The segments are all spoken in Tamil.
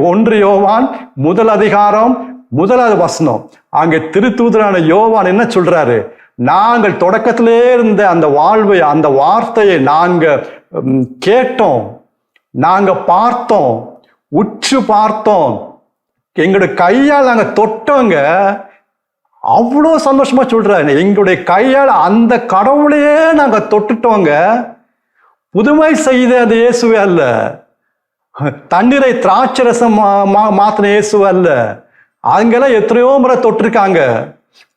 ஒன்று யோவான் முதல் அதிகாரம் முதலாவது வசனம். அங்கே திருத்தூதரான யோவான் என்ன சொல்றாரு? நாங்கள் தொடக்கத்திலே இருந்த அந்த வாழ்வை அந்த வார்த்தையை நாங்கள் கேட்டோம். நாங்கள் பார்த்தோம். உற்று பார்த்தோம். எங்களுடைய கையால் நாங்கள் தொட்டோங்க. அவ்வளோ சந்தோஷமா சொல்றாரு. எங்களுடைய கையால் அந்த கடவுளையே நாங்கள் தொட்டுட்டோங்க. புதுமை செய்த அது இயேசுவே அல்ல. தண்ணீரை திராட்சரசம் மா- மா- மாத்தின இயேசு அல்ல. அங்கெல்லாம் எத்தனையோ முறை தொட்டிருக்காங்க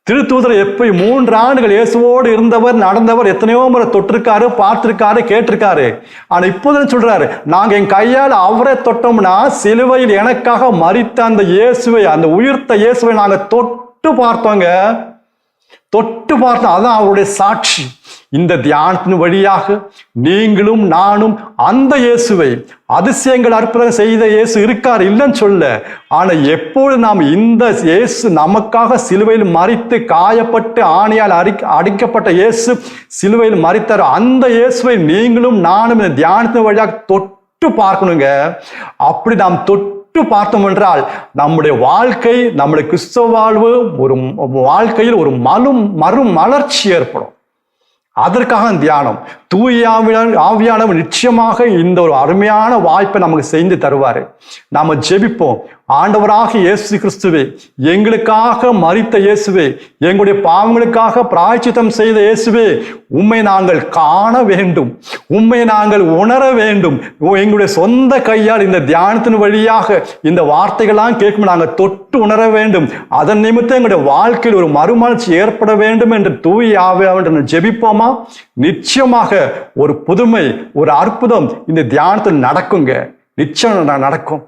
திருத்தூதர் எப்படி மூன்று ஆண்டுகள் இயேசுவோடு இருந்தவர் நடந்தவர் எத்தனையோ முறை தொட்டிருக்காரு பார்த்திருக்காரு கேட்டிருக்காரு. ஆனா இப்போதான் சொல்றாரு? நாங்க என் கையால் அவரை தொட்டோம்னா சிலுவையில் எனக்காக மறித்த அந்த இயேசுவை அந்த உயிர்த்த இயேசுவை நாங்க தொட்டு பார்த்தோங்க. தொட்டு பார்த்தோம் அதான் அவருடைய சாட்சி. இந்த தியானத்தின் வழியாக நீங்களும் நானும் அந்த இயேசுவை அதிசயங்கள் அற்புதம் செய்த இயேசு இருக்கார் இல்லைன்னு சொல்ல. ஆனால் எப்பொழுது நாம் இந்த இயேசு நமக்காக சிலுவையில் மறித்து காயப்பட்டு ஆணையால் அடி அடிக்கப்பட்ட இயேசு சிலுவையில் மறித்தாரோ அந்த இயேசுவை நீங்களும் நானும் இந்த தியானத்தின் வழியாக தொட்டு பார்க்கணுங்க. அப்படி நாம் தொட்டு தொட்டு பார்த்தோம் என்றால் நம்முடைய வாழ்க்கை நம்முடைய கிறிஸ்தவ வாழ்வு ஒரு வாழ்க்கையில் ஒரு மலும் மறு மலர்ச்சி ஏற்படும். அதற்காக தியானம். தூய ஆவியானவர் நிச்சயமாக இந்த ஒரு அருமையான வாய்ப்பை நமக்கு செய்து தருவார். நாம் ஜெபிப்போம். ஆண்டவராக இயேசு கிறிஸ்துவே எங்களுக்காக மறித்த இயேசுவே எங்களுடைய பாவங்களுக்காக பிராய்ச்சித்தம் செய்த இயேசுவே உம்மை நாங்கள் காண வேண்டும். உம்மை நாங்கள் உணர வேண்டும். உ- எங்களுடைய சொந்த கையால் இந்த தியானத்தின் வழியாக இந்த வார்த்தைகள்லாம் கேட்கும் நாங்கள் தொட்டு உணர வேண்டும். அதன் நிமித்தம் எங்களுடைய வாழ்க்கையில் ஒரு மறுமலர்ச்சி ஏற்பட வேண்டும் என்று தூய் ஆவியாவின் ஜெபிப்போமா? நிச்சயமாக ஒரு புதுமை ஒரு அற்புதம் இந்த தியானத்தில் நடக்குங்க. நிச்சயம் நடக்கும்.